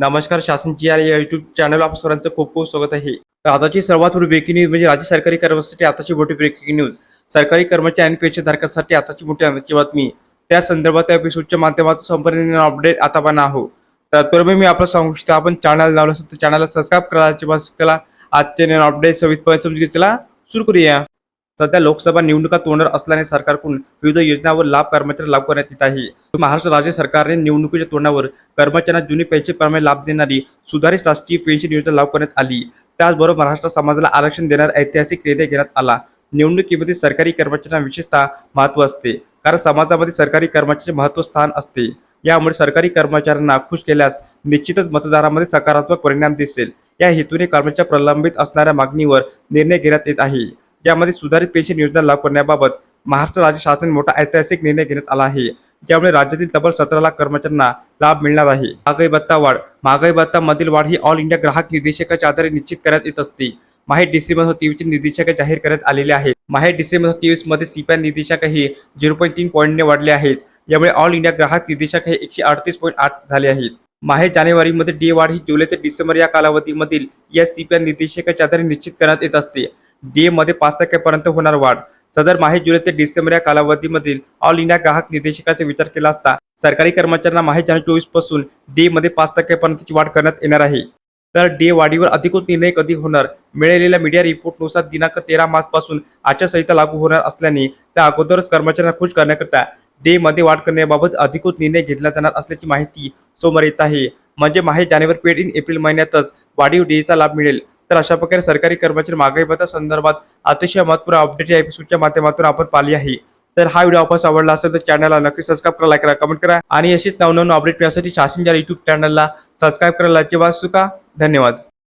नमस्कार शासनची या YouTube channel आप सर्वांचं खूप खूप स्वागत आहे. तर आताची सर्वात मोठी ब्रेकिंग न्यूज म्हणजे राज्य सरकारी कर्मचाऱ्यांसाठी आताची मोठी ब्रेकिंग न्यूज सरकारी कर्मचारी आणि पेन्शनधारकांसाठी आताची मोठी आनंदाची बातमी. त्या संदर्भात या एपिसोडच्या माध्यमातून संपूर्ण अपडेट आता पण आहो तत्पूर्वी मी आपलं सांगू इच्छितो आपण चॅनल लावलं असेल तर चॅनलला सबस्क्राईब करा कला आजचे अपडेट सविस्तर समजून चला सुरू करूया. सध्या लोकसभा निवडणुका तोंडावर असल्याने सरकारकडून विविध योजनांवर लाभ कर्मचारी लागू करण्यात येत आहे. महाराष्ट्र राज्य सरकारने निवडणुकीच्या तोंडावर कर्मचाऱ्यांना जुनी पेन्शनप्रमाणे लाभ देणारी सुधारित राष्ट्रीय पेन्शन योजना लागू करण्यात आली. त्याचबरोबर महाराष्ट्र समाजाला आरक्षण देणारा ऐतिहासिक निर्णय घेण्यात आला. निवडणुकीमध्ये सरकारी कर्मचाऱ्यांना विशेषतः महत्त्व असते कारण समाजामध्ये सरकारी कर्मचाऱ्यांचे महत्त्व स्थान असते. यामुळे सरकारी कर्मचाऱ्यांना खुश केल्यास निश्चितच मतदारामध्ये सकारात्मक परिणाम दिसेल. या हेतूने कर्मचाऱ्या प्रलंबित असणाऱ्या मागणीवर निर्णय घेण्यात येत आहे. यामध्ये सुधारित पेन्शन योजना लागू करण्याबाबत महाराष्ट्र राज्य शासन मोठा ऐतिहासिक निर्णय घेण्यात आला आहे. ज्यामुळे राज्यातील तब्बल सतरा लाख कर्मचाऱ्यांना लाभ मिळणार आहे. महागाई भत्ता वाढ महागाई भत्ता मधील वाढ ही ऑल इंडिया ग्राहक निर्देशकाच्या आधारे निश्चित करण्यात येत असते. माहे डिसेंबर तेवीसचे निर्देशक जाहीर करण्यात आलेले आहेत. माहीत डिसेंबर तेवीसमध्ये सीपीआय निर्देशक हे झिरो पॉईंट तीन पॉईंटने वाढले आहेत. यामुळे ऑल इंडिया ग्राहक निर्देशक हे एकशे अडतीस पॉईंट आठ झाले आहेत. माहे जानेवारीमध्ये डी वाढ ही जुलै ते डिसेंबर या कालावधीमधील या सीपीआय निर्देशकाच्या आधारे निश्चित करण्यात येत असते. डी मध्ये पाच टक्क्यापर्यंत होणार वाढ. सदर माहे जुलै ते डिसेंबर या कालावधीमधील ऑल इंडिया ग्राहक निर्देशकाचा विचार केला असता सरकारी कर्मचाऱ्यांना माहे जानेवारी चोवीसपासून डी मध्ये पाच टक्क्यापर्यंतची वाढ करण्यात येणार आहे. तर डी वाढीवर अधिकृत निर्णय कधी होणार? मिळालेल्या मीडिया रिपोर्टनुसार दिनांक तेरा मार्च पासून आचारसंहिता लागू होणार असल्याने त्या अगोदरच कर्मचाऱ्यांना खुश करण्याकरता डे मध्ये वाढ करण्याबाबत अधिकृत निर्णय घेतला जाणार असल्याची माहिती समोर येत आहे. म्हणजे माहे जानेवारी पेड इन एप्रिल महिन्यातच वाढीव डेचा लाभ मिळेल. तर अशा प्रकारे सरकारी कर्मचारी महागाई भत्ता संदर्भात अतिशय महत्त्वपूर्ण अपडेट या एपिसोडच्या माध्यमातून आपण पाहिली आहे. तर हा व्हिडिओ आपण आवडला असेल तर चॅनलला नक्की सबस्क्राईब करा लाईक करा कमेंट करा. आणि अशीच नवनवीन अपडेट मिळण्यासाठी शासन युट्यूब चॅनलला सबस्क्राईब करायला अजिबात चुका धन्यवाद.